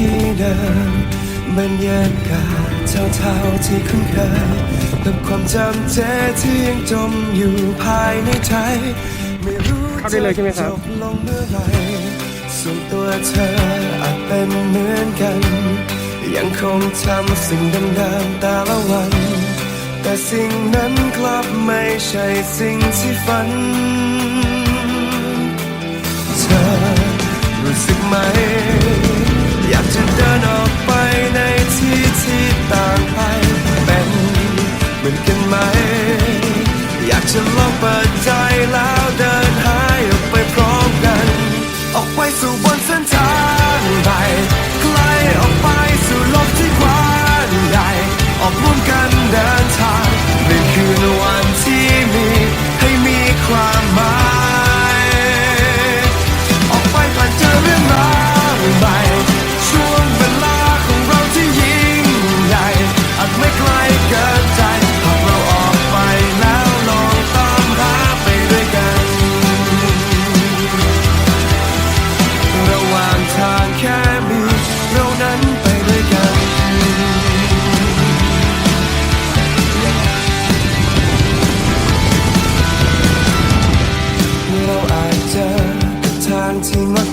ที่เดิมบรรยากาศเท่าๆที่คุ้นเคยกับความจำเจที่ยังจมอยู่ภายในใจไม่รู้เข้าได้เลยใช่ไหมครับจะจบลงเมื่อไหร่ส่วนตัวเธออาจเป็นเหมือนกัน ยังคงทำสิ่งเดิมๆแต่ละวัน แต่สิ่งนั้นกลับไม่ใช่สิ่งที่ฝัน อยากจะลองเปิดใจแล้ว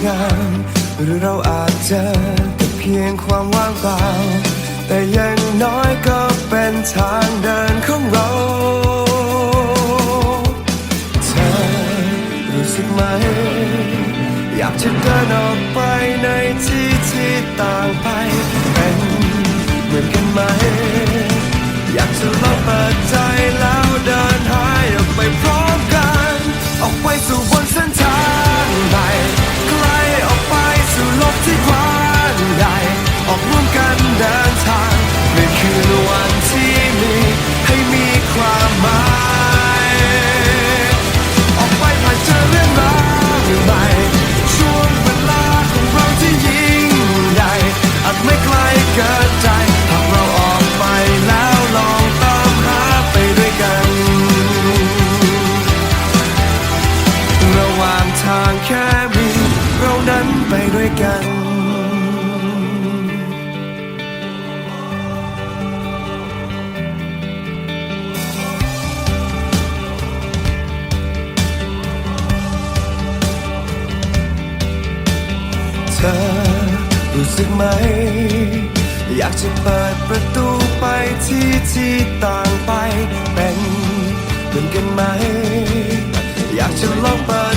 งาม หรือเราอาจเจอกับเพียงความว่างเปล่า แต่ยังน้อยก็เป็นทางเดินของเราเธอรู้สึกไหม อยากจะเดินออกไป ใหญ่ออกร่วมกันเดินทางในคืนวันที่มีให้มีความหมายออกไปผ่านเจอเรื่องราวใหม่ช่วงเวลาของเราที่ยิ่งใหญ่อาจไม่ไกลเกินใจหากเราออกไปแล้วลองตามหาไปด้วยกัน ระหว่างทางแค่มีเรานั้นไปด้วยกัน เธอ รู้สึกไหม อยากจะเปิดประตูไปที่ที่ต่างไปเป็นเหมือนกันไหม อยากจะลองเปิด